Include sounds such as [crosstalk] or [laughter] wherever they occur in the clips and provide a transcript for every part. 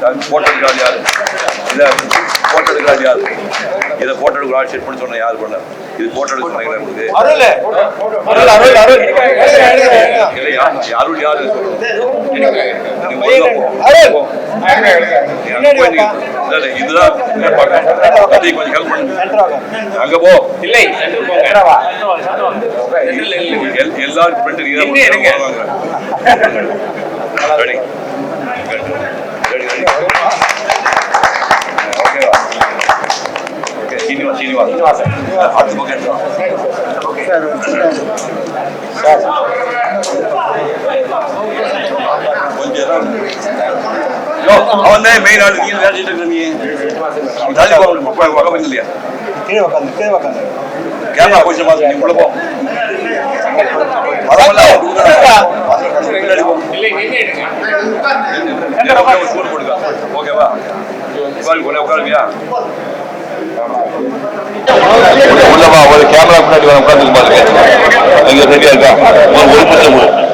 Photo எடுக்கிறாள் யாரு? இதை photo யாரு? இதை போட்டோ எடுக்கிற ஆள் செட் பண்ணி சொன்ன யார் பண்ண? இது போட்டோ எடுக்க சொன்னீங்களா உங்களுக்கு அருள். அருள் அருள் அருள். இல்லை யா- யாரும் யாரு? இதுதான் கொஞ்சம் ஹெல்ப் பண்ணு. அங்க போ. இல்லை. எல்- எல்லாரும் [laughs] ஃப்ரெண்டு நீங்க எங்க இருங்க? ரெடி ரெடி ரெடி ஓகேவா ஓகே சீனிவாஸ் சீனிவாஸ் அடுத்த பக்கம் எடுத்து வா. கொஞ்சம் இடம். யோ, தான் மெயின் ஆளு? நீ வேலை செய்துட்டு இருக்க நீ. அவன் தள்ளி போ, போ, போ, பக்கம் வந்து இல்லையா கீழே உட்காந்து கீழே உட்காந்து கேமரா கொஞ்சம் மாத்து, நீ உள்ள போ. ஓகேவா உட்காருவியா? உள்ளவா ஒரு கேமரா முன்னாடி வர உட்காந்து பாருங்க. அங்க ரெடியா இருக்கா? ஒரு ஒரு.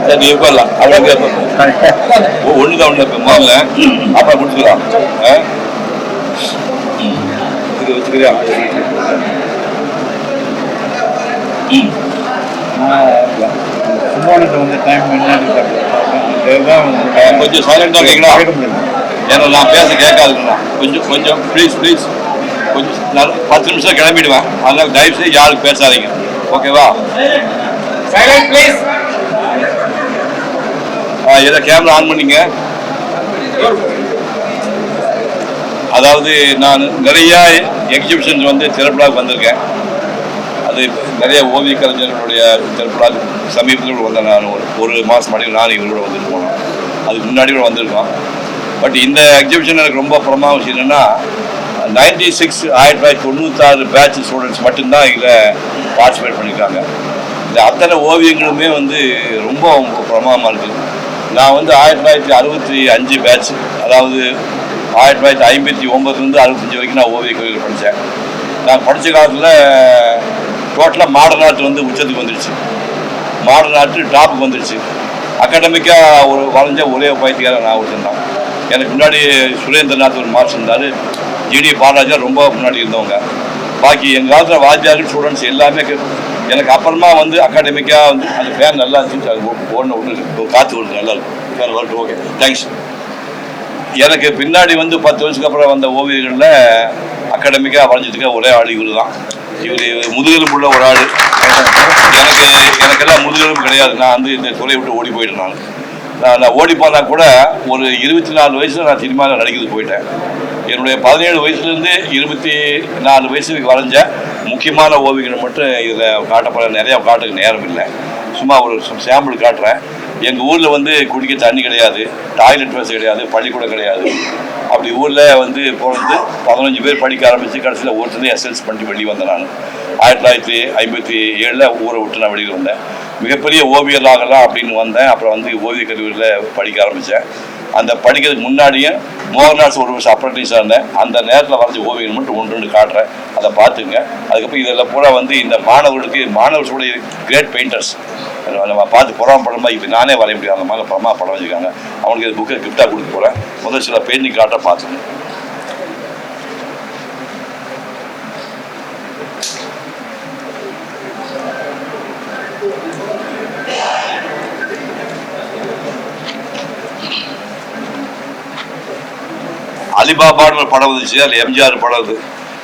சரி, நீ உட்காரலாம் அவங்க ஒண்ணுதான் ஒண்ணு இருக்கு முதல்ல அப்புறம் முடிச்சுக்கலாம் ஆ? இது வச்சுக்கிறியா வந்து டைம் கொஞ்சம் சைலண்டா இருக்கீங்களா ஏன்னா நான் பேச கேட்காதுங்கண்ணா கொஞ்சம் கொஞ்சம் ப்ளீஸ் ப்ளீஸ் கொஞ்சம் நான் பத்து நிமிஷம் கிளம்பிடுவேன். அதனால தயவு செய்து யாருக்கு பேசாதீங்க. ஓகேவா? ப்ளீஸ் இதை கேமரா ஆன் பண்ணிங்க? அதாவது நான் நிறைய எக்ஸிபிஷன்ஸ் வந்து திரைப்படாவுக்கு வந்திருக்கேன். அது நிறைய ஓவிய கலைஞர்களுடைய திரைப்படாக்கு சமீபத்தில் வந்தேன் நான் ஒரு ஒரு மாதம் முன்னாடி நான் இவரோட வந்துட்டு போனோம். அதுக்கு முன்னாடி கூட வந்திருக்கோம். பட் இந்த எக்ஸிபிஷன் எனக்கு ரொம்ப பிரமா விஷயம் என்னென்னா நைன்டி சிக்ஸ் ஆயிரத்தி தொள்ளாயிரத்தி தொண்ணூத்தாறு பேட்ச் ஸ்டூடெண்ட்ஸ் மட்டும்தான் இதில் பார்ட்டிசிபேட் பண்ணியிருக்காங்க இந்த அத்தனை ஓவியங்களுமே வந்து ரொம்ப பிரமாதமாக இருக்குது நான் வந்து ஆயிரத்தி தொள்ளாயிரத்தி அறுபத்தி அஞ்சு பேட்ச் அதாவது ஆயிரத்தி தொள்ளாயிரத்தி ஐம்பத்தி ஒம்பதுலேருந்து அறுபத்தஞ்சு வரைக்கும் நான் ஓவிய கல்லூரியில் படித்தேன் நான் படித்த காலத்தில் டோட்டலாக மாடர்ன் ஆர்ட் வந்து உச்சத்துக்கு வந்துடுச்சு மாடர்ன் ஆர்ட் டாப்புக்கு வந்துடுச்சு அகாடமிக்காக ஒரு வளைஞ்ச ஒரே பயிற்சிக்காரன் நான் ஒருத்தன் எனக்கு முன்னாடி சுரேந்திரநாத் ஒரு மாஸ்டர் இருந்தார். ஜிடி பாலாஜா ரொம்ப முன்னாடி இருந்தவங்க. பாக்கி எங்கள் காலத்தில் வாத்தியார் ஸ்டூடெண்ட்ஸ் எல்லாமே எனக்கு அப்புறமா வந்து அகாடமிக்காக வந்து அந்த ஃபேன் நல்லா இருந்துச்சு. அது ஒன்று ஒன்று காற்று ஒன்று நல்லா இருக்கும் ஃபேன் வரட்டும் ஓகே தேங்க்ஸ் எனக்கு பின்னாடி வந்து பத்து வருஷத்துக்கு அப்புறம் வந்த ஓவியர்களில் அகாடமிக்காக வரைஞ்சிட்டு ஒரே ஆள் இவர் தான். இவர் முதுகெலும்புள்ள ஒரு ஆள். எனக்கு எனக்கெல்லாம் முதுகெலும்பு கிடையாது. நான் வந்து இந்த துறையை விட்டு ஓடி போயிட்டேன் நான். நான் நான் ஓடி போனால் கூட ஒரு இருபத்தி நாலு வயசில் நான் சினிமாவில் நடிக்கிறது போயிட்டேன். என்னுடைய பதினேழு வயசுலேருந்து இருபத்தி நாலு வயசுக்கு வரைஞ்ச முக்கியமான ஓவியங்களை மட்டும் இதில் காட்டப்பட நிறையா காட்டுக்கு நேரம் இல்லை. சும்மா ஒரு சாம்பிள் காட்டுறேன். எங்கள் ஊரில் வந்து குடிக்க தண்ணி கிடையாது டாய்லெட் வசதி கிடையாது பள்ளிக்கூடம் கிடையாது. அப்படி ஊரில் வந்து பிறந்து பதினஞ்சு பேர் படிக்க ஆரம்பித்து கடைசியில் ஒருத்தர் எஸ்எல்ஸ் பண்ணி வெளியே வந்தேன் நான். ஆயிரத்தி தொள்ளாயிரத்தி ஐம்பத்தி ஏழில் ஊரை விட்டு நான் வெளியில் வந்தேன். மிகப்பெரிய ஓவியராகலாம் அப்படின்னு வந்தேன். அப்புறம் வந்து ஓவிய கல்லூரியில் படிக்க ஆரம்பித்தேன் அந்த படிக்கிறதுக்கு முன்னாடியும் மோகன்தாஸ் ஒரு வருஷம் அப்ரண்டிஸாக இருந்தேன். அந்த நேரத்தில் வரைஞ்ச ஓவியம் மட்டும் ஒன்று ரெண்டு காட்டுறேன். அதை பார்த்துங்க. அதுக்கப்புறம் இதில் பூரா வந்து இந்த மாணவர்களுக்கு மாணவர்களுடைய கிரேட் பெயிண்டர்ஸ் நம்ம பார்த்து புறாம படமாக இப்போ நானே வரைய முடியும் அந்த மாதிரி படமாக படம் வச்சுருக்காங்க. அவனுக்கு இது புக்கை கிஃப்டாக கொடுக்க போகிறேன் முதல் சில பெயிண்டிங் காட்ட பார்த்துங்க. அலிபாபான்னு ஒரு படம் வந்துச்சு அதில் எம்ஜிஆர் படம் இது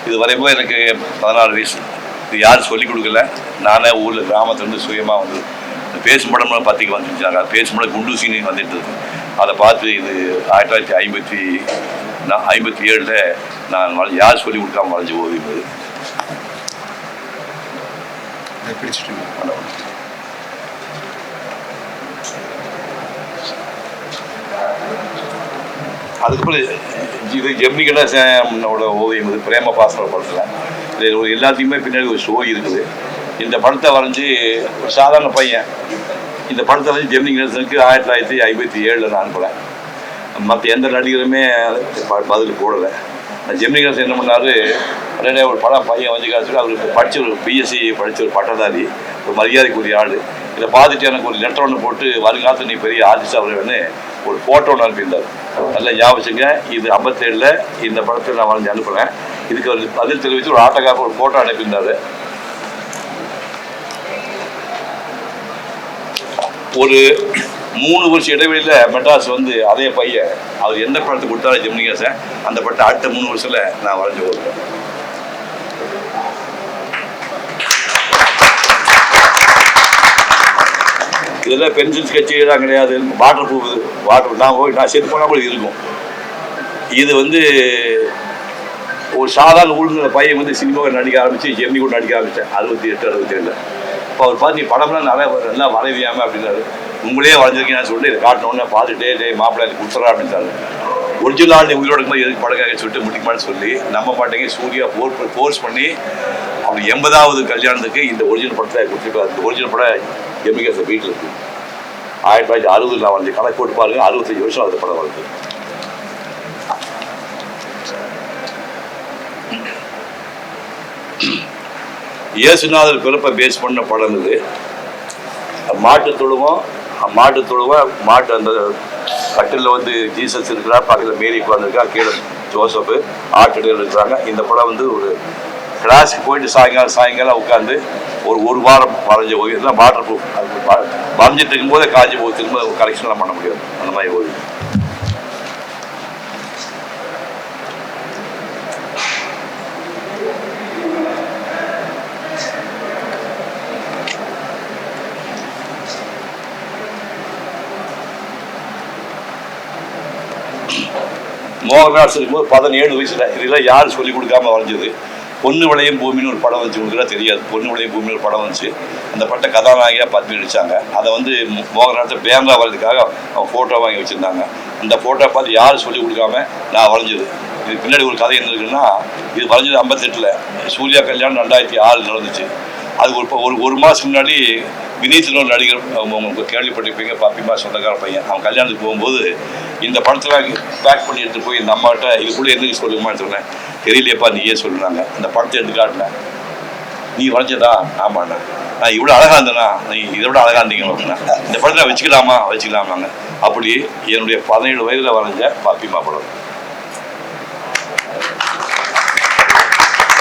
இது வரைக்கும் எனக்கு பதினாறு வயசு. இது யாரும் சொல்லிக் கொடுக்கல. நானே ஊரில் கிராமத்துலேருந்து சுயமாக வந்து பேசும் படம்லாம் பத்திரிக்கை வந்துருச்சாங்க. பேசும் படம் குண்டு சீனி வந்துட்டு. அதை பார்த்து இது ஆயிரத்தி தொள்ளாயிரத்தி ஐம்பத்தி நான் ஐம்பத்தி ஏழில் நான் வரைஞ்ச- யார் சொல்லிக் கொடுக்காம வரைஞ்ச ஓவியம் இது அதுக்கப்புறம் இது ஜெமினி கணேசனோட ஓவியம் இது பிரேம பாசன படத்தில். இது ஒரு எல்லாத்தையுமே பின்னாடி ஒரு ஸ்டோரி இருக்குது. இந்த படத்தை வரைஞ்சி ஒரு சாதாரண பையன் இந்த படத்தை வரைஞ்சி ஜெமினி கணேசனுக்கு ஆயிரத்தி தொள்ளாயிரத்தி ஐம்பத்தி ஏழில் நான் அனுப்புகிறேன் மற்ற எந்த நடிகருமே ப- பதில் போடலை. ஜெமினி கணேசன் என்ன பண்ணார்? உடனே ஒரு படம் பையன் வந்து காசு அவருக்கு படித்த ஒரு பிஎஸ்சி படித்த ஒரு பட்டதாரி ஒரு மரியாதைக்குரிய ஆள். இதை பார்த்துட்டு எனக்கு ஒரு லெட்டர் ஒன்று போட்டு வருங்காலத்தில் நீ பெரிய ஆர்டிஸ்ட் அவருன்னு ஒரு ஃபோட்டோ ஒன்று அனுப்பியிருந்தார். நல்லா ஞாபகம் இது ஐம்பத்தேழில் இந்த படத்தில் நான் வரைஞ்சி அனுப்புகிறேன் இதுக்கு ஒரு பதில் தெரிவித்து ஒரு ஆட்டோகிராஃப் ஒரு ஃபோட்டோ அனுப்பியிருந்தாரு. ஒரு மூணு வருஷம் இடைவெளியில் மெட்ராஸ் வந்து அதே பையன் அவர் எந்த படத்தை கொடுத்தாலும் ஜெமினிகாசன் அந்த படத்தை அடுத்த மூணு வருஷத்தில் நான் வரைஞ்சி கொடுப்பேன் இதெல்லாம் பென்சில் ஸ்கெட்சுலாம் கிடையாது. வாட்டர் ப்ரூஃப் வாட்டர் நான் போய் நான் செத்து போனால் கூட இருக்கும். இது வந்து ஒரு சாதாரண ஊழல பையன் வந்து சினிமாவில் நடிக்க ஆரம்பிச்சு ஜெர்னி கூட நடிக்க ஆரம்பித்தேன் அறுபத்தி எட்டு அறுபத்தி ஏழில் இப்போ அவர் பார்த்து நீ படம்லாம் நல்லா நல்லா வரைவியாமல் அப்படின்னாரு. உங்களே வரைஞ்சிருக்கீங்கன்னு சொல்லிட்டு இதை காட்டினோடனே பார்த்துட்டே டே மாப்பிள்ளை எனக்கு கொடுத்துறா அப்படின்ட்டாரு. ஒரிஜினல் ஆண்டு உயிரோட இருக்கும்போது எதுக்கு படக்காக சொல்லிட்டு முடிக்குமான்னு சொல்லி நம்ம பாட்டுங்க சூர்யா ஃபோர் ஃபோர்ஸ் பண்ணி அவர் எண்பதாவது கல்யாணத்துக்கு இந்த ஒரிஜினல் படத்தை கொடுத்துருக்காரு இந்த ஒரிஜினல் படம் எம்மிகாச வீட்டில் இருக்கு. ஆயிரத்தி தொள்ளாயிரத்தி அறுபதுல வந்து கணக்கு போட்டு பாருங்க அறுபத்தஞ்சு வருஷம் அந்த படம் வருது இயேசுநாதர் பிறப்பை பேஸ் பண்ண படம் இது மாட்டு தொழுவம் மாட்டு தொழுவம் மாட்டு அந்த கட்டிலில் வந்து ஜீசஸ் இருக்கிறா பக்கத்தில் மேரி உட்காந்துருக்கா கீழே ஜோசப்பு ஆட்டுகள் இருக்கிறாங்க. இந்த படம் வந்து ஒரு கிளாஸுக்கு போயிட்டு சாயங்காலம் சாயங்காலம் உட்காந்து ஒரு ஒரு வாரம் வரைஞ்ச ஓவியம் இதெல்லாம் வாட்டர் ப்ரூஃப் அது வரைஞ்சிட்டு இருக்கும்போதே காய்ச்சி போய் திரும்ப கலெக்ஷன்லாம் பண்ண முடியாது. அந்த மாதிரி ஓவியம் மோகன்ராஜ் இருக்கும்போது பதினேழு வயசுல இதெல்லாம் யார் சொல்லி கொடுக்காம வரைஞ்சது பொண்ணு விளையும் பூமின்னு ஒரு படம் வந்துச்சு. உங்களுக்கு தெரியாது. பொண்ணு விளையும் பூமின்னு ஒரு படம் வந்துச்சு. அந்த பட்ட கதாநாயகியாக பத்மி நடிச்சாங்க. அதை வந்து மோ- பேங்கா வர்றதுக்காக அவன் ஃபோட்டோ வாங்கி வச்சுருந்தாங்க. அந்த ஃபோட்டோ பார்த்து யாரும் சொல்லி கொடுக்காம நான் வரைஞ்சது. இது பின்னாடி ஒரு கதை என்ன இருக்குன்னா இது வரைஞ்சது ஐம்பத்தெட்டில். சூர்யா கல்யாணம் ரெண்டாயிரத்தி ஆறு நடந்துச்சு. அது ஒரு ஒரு ஒரு மாதம் முன்னாடி வினீத்னு ஒரு நடிகர் அவங்க உங்களுக்கு கேள்விப்பட்டிருப்பீங்க பப்பிமா சொந்தக்கார பையன். அவன் கல்யாணத்துக்கு போகும்போது இந்த படத்தில் பேக் பண்ணி எடுத்து போய் இந்த அம்மாட்ட இதுக்குள்ளே என்னன்னு சொல்லுமான்னு சொன்னேன். தெரியலையப்பா நீயே சொல்லுனாங்க அந்த படத்தை எடுத்து காட்டினேன். நீ வரைஞ்சதா? ஆமாண்ணா. நான் இவ்வளோ அழகாக இருந்தேனா நீ இதை விட அழகா இருந்தீங்க. அப்படின்னா இந்த படத்தில் வச்சுக்கலாமா? வச்சுக்கலாமாங்க. அப்படி என்னுடைய பதினேழு வயதில் வரைஞ்ச பாப்பிமா படம்.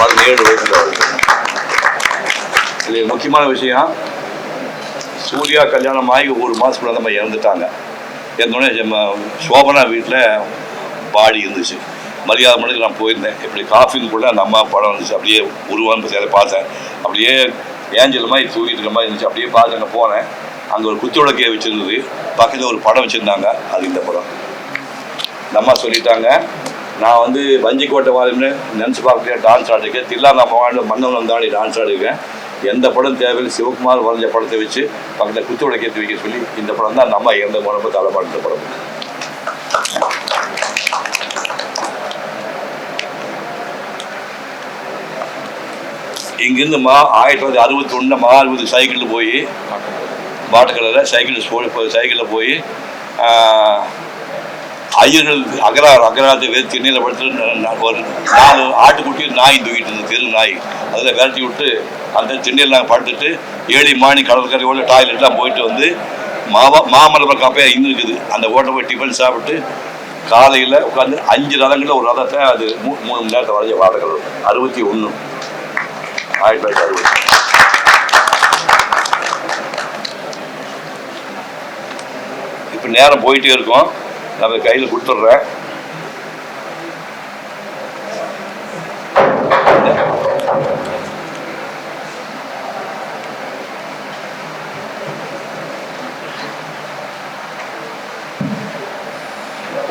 பதினேழு வயதில் வரைஞ்சேன் இது முக்கியமான விஷயம் சூர்யா கல்யாணம் ஆகி ஒரு மாதத்துக்குள்ள நம்ம இறந்துட்டாங்க. இறந்தோடனே நம்ம சோபனா வீட்டில் பாடி இருந்துச்சு. மரியாதை மணிக்கு நான் போயிருந்தேன். இப்படி காஃபிங்குள்ளே அந்த அம்மா படம் இருந்துச்சு அப்படியே உருவான்னு பற்றி அதை பார்த்தேன். அப்படியே ஏஞ்சல் மாதிரி தூக்கிட்டு இருக்க மாதிரி இருந்துச்சு. அப்படியே பார்த்து அங்கே போனேன். அங்கே ஒரு குத்தி விளக்கே வச்சுருந்தது. பக்கத்தில் ஒரு படம் வச்சுருந்தாங்க. அது இந்த படம். இந்த அம்மா சொல்லிட்டாங்க நான் வந்து வஞ்சிக்கோட்டை வாழ்னு நினச்சி பார்க்குறேன் டான்ஸ் ஆடிருக்கேன். தில்லா நம்ம வாழ்ந்து மன்னவன் வந்தாடி டான்ஸ் ஆடிருக்கேன். எந்த படம் தேவையில்லை. சிவகுமார் வரைஞ்ச படத்தை வச்சு பக்கத்தில் குத்து விளக்கேற்றி வைக்க சொல்லி இந்த படம் தான் நம்ம இறந்த போனப்போ தலைப்பாடுற படம். இங்கிருந்து மா ஆயிரத்தி தொள்ளாயிரத்தி அறுபத்தி ஒன்றில் அறுபது சைக்கிளில் போய் பாட்டுக்கடையில் சைக்கிள் சைக்கிளில் போய் ஐயர்கள் அகரா அகராஜ வேறு திண்ணையில் படுத்து ஒரு நாலு ஆட்டுக்குட்டி நாய் தூக்கிட்டு இருந்தது தெரு நாய். அதில் விரட்டி விட்டு அந்த திண்ணையில் நாங்கள் படுத்துட்டு ஏழி மாணி கடற்கரையோட டாய்லெட்லாம் போயிட்டு வந்து மாவா மாமல்லபுரம் காப்பையாக இன்னும் இருக்குது. அந்த ஓட்டை போய் டிஃபன் சாப்பிட்டு காலையில் உட்காந்து அஞ்சு ரதங்களில் ஒரு ரதத்தை அது மூ மூணு மணி நேரத்தை வரைஞ்ச வாடகை அறுபத்தி ஒன்று ஆயிரத்தி தொள்ளாயிரத்தி அறுபது. இப்போ நேரம் போயிட்டே இருக்கும். நம்ம கையில் கொடுத்துட்றேன்.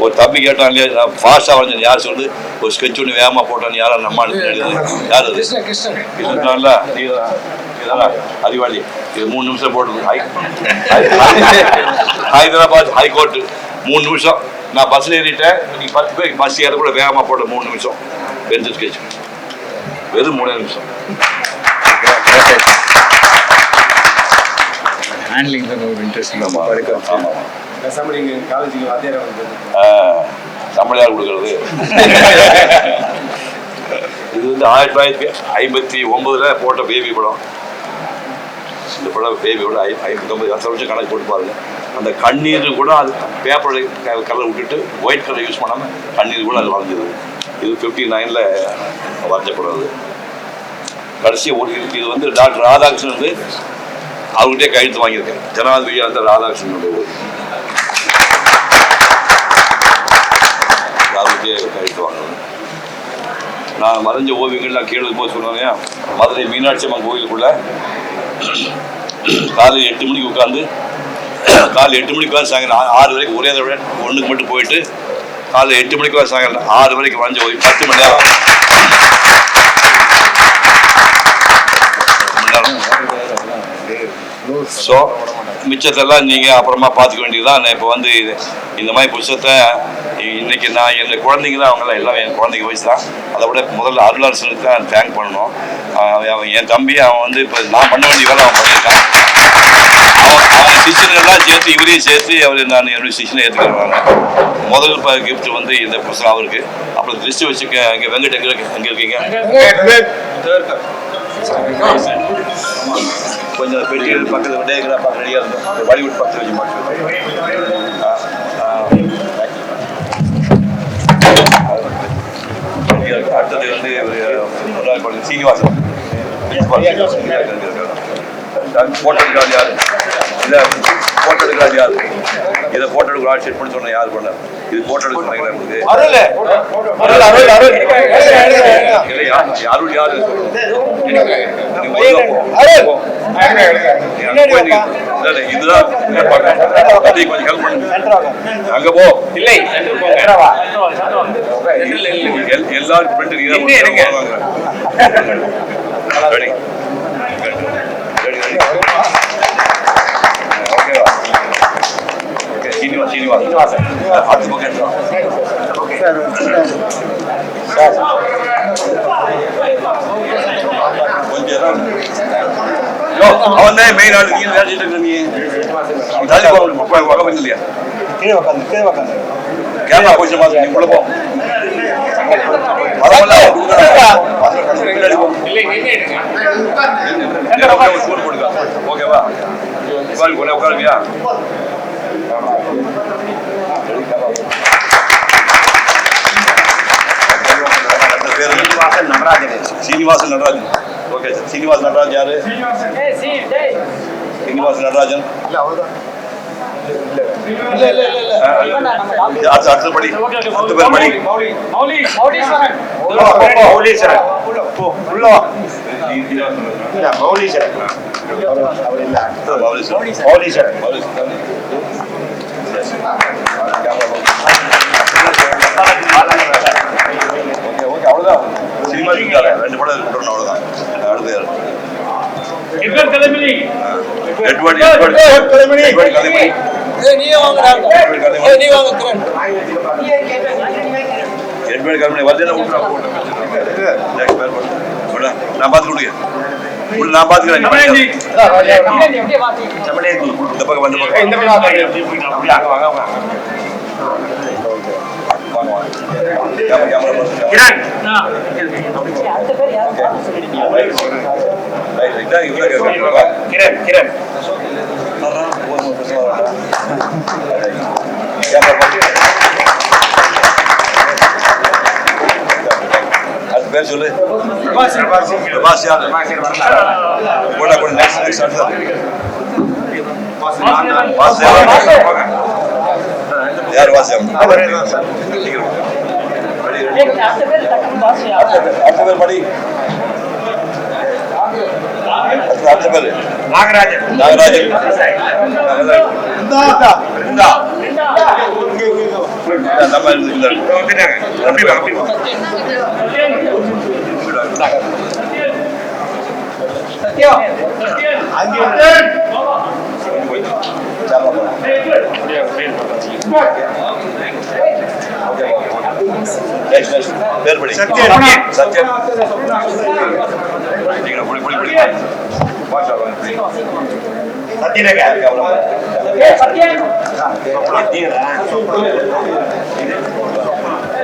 ஒரு தம்பி கேட்டான் இல்லையா ஃபாஸ்ட்டாக வரைஞ்சேன் யார் சொல்லு? ஒரு ஸ்கெட்ச் ஒன்று வேகமாக போட்டான்னு யாரும் நம்ம யார் அது? கிருஷ்ணன் கிருஷ்ணன் கிருஷ்ணன்ல நீ அறிவாளி. இது மூணு நிமிஷம் போட்டுருக்கு ஹை ஹைதராபாத் ஹைகோர்ட்டு. மூணு நிமிஷம். நான் பஸ்ஸில் ஏறிட்டேன். நீ பத்து பேர் பஸ் ஏற கூட வேகமாக போட்ட மூணு நிமிஷம். பென்சில் ஸ்கெட்ச் வெறும் மூணு நிமிஷம். ஹேண்ட்லிங் தான் ஒரு இன்ட்ரெஸ்டிங் ஆமாம் சம்பளையார் கொடுக்கறது? [laughs] இது வந்து ஆயிரத்தி தொள்ளாயிரத்தி ஐம்பத்தி ஒன்பதுல போட்ட பேபி படம். இந்த படம் பேபியோட ஐ ஐம்பத்தொம்பது வருஷம் வருஷம் கணக்கு போட்டு பாருங்க. அந்த கண்ணீர் கூட அது பேப்பரில் கலர் விட்டுட்டு ஒயிட் கலர் யூஸ் பண்ணாமல் கண்ணீர் கூட அது வரைஞ்சது இது ஃபிஃப்டி நைனில் வரைஞ்சக்கூடாது கடைசியாக அது ஒரு இது வந்து டாக்டர் ராதாகிருஷ்ணன் வந்து அவர்கிட்டயே கையெழுத்து வாங்கியிருக்கேன். ஜனாதிபதி அந்த ராதாகிருஷ்ணனுடைய ஊர் அவர்கிட்டயே கையெழுத்து வாங்கினேன். நான் மறைஞ்ச ஓவியங்கள்லாம் கீழே போய் சொல்லுவாங்க மதுரை மீனாட்சி அம்மன் கோயிலுக்குள்ள காலையில் எட்டு மணிக்கு உட்காந்து காலை எட்டு மணிக்கு உட்காந்து சாயங்காலம் ஆறு வரைக்கும் ஒரே தடவை ஒன்றுக்கு மட்டும் போயிட்டு காலை எட்டு மணிக்கு உட்காந்து சாயங்காலம் ஆறு வரைக்கும் வரைஞ்ச ஓவியம் பத்து மணி நேரம். பத்து மணி நேரம். ஸோ மிச்சத்தெல்லாம் நீங்கள் அப்புறமா பார்த்துக்க வேண்டியதுதான். நான் இப்போ வந்து இது இந்த மாதிரி புத்தகத்தை இன்னைக்கு நான் என் குழந்தைங்க தான் அவங்களாம் எல்லாம் என் குழந்தைங்க வயசு தான். அதை விட முதல்ல அருளாசனுக்கு தான் தேங்க் பண்ணணும். அவன் அவன் என் தம்பி அவன் வந்து இப்போ நான் பண்ண வேண்டிய வேலை அவன் பண்ணியிருக்கான். அவன் அவன் சிஷியர்கள்லாம் சேர்த்து இவரையும் சேர்த்து அவர் நான் என்னுடைய சிஷியனை ஏற்றுக்கிறாங்க முதல் இப்போ gift வந்து இந்த புத்தகம் அவருக்கு. அப்புறம் லிஸ்ட்டு வச்சுக்க அங்கே வெங்கட் எங்கே இருக்கு- எங்கே இருக்கீங்க? கொஞ்சம் பெட்டிகள் பக்கத்தில் விட்டே பார்க்க ரெடியாக இருந்தோம் பாலிவுட் பக்கத்தில் வச்சு மாட்டோம் அடுத்தது வந்து ஒரு சீனிவாசன் போட்டோ எடுக்கிறார் யார் இல்லை போட்டோ எடுக்கிறார் யார் இதை போட்டோ எடுக்கிற செட் பண்ணி சொன்ன யார் பண்ண? இது போட்டோ எடுக்க இல்லையா? யாரும் யாரு? இதுதான். கொஞ்சம் help பண்ணுங்க. அங்க போ. இல்லை. எல்- எல்லாரும் friend நீங்க [laughs] தான் இருங்க. வாங்க. Ready? Ready, ready. ஓகேவா? ஓகே, சீனிவாஸ், சீனிவாஸ். அடுத்த பக்கம் எடுத்துக்கோ. கொஞ்சம் அவன் தான் மெயின் ஆளு நீங்க வேலை இருக்க நீ பக்கம் போய் இல்லையா? கேமரா கொஞ்சம் பாத்து நீ உள்ள போ. ஓகேவா? உட்காருவியா நடராஜன் சீனிவாசன் நடராஜன் ஓகே சார் சீனிவாசன் நடராஜன் யாரு சீனிவாசன் நடராஜன் அடுத்த அடுத்த படி அடுத்த பேர் படி ஓகே ஓகே அவ்வளவுதான் சினிமா ரெண்டு படம் இருக்கணும் அவ்வளவுதான் அடுத்து யாரு? Edward Edward Edward Kalaimani Edward Kalaimani போட்டு நான் பார்த்து கொடுங்க நான் பார்த்துக்கிறேன் இந்த பக்கம் வந்து இந்த பக்கம் பேர் சொல்லு பாஸ் யாரு கூட கூட நெக்ஸ்ட் நெக்ஸ்ட் அடுத்த. பாஸ் யார் வாஸ் அடுத்த பேர் படி. அடுத்த- பேர். நாகராஜன். நாகராஜன். நம்ம இந்த- இந்த- வந்துட்டாங்க அப்படி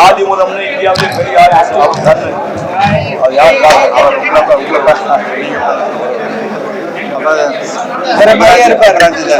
ஆதி முதம்னு இந்தியாவிலே பெரிய ஆர்டிஸ்ட் அவர் கண்ணு அது யார் பாருங்க, அவர் உள்ள பா- உள்ள பா- வேற மாதிரியே இருப்பார் ரஞ்சித்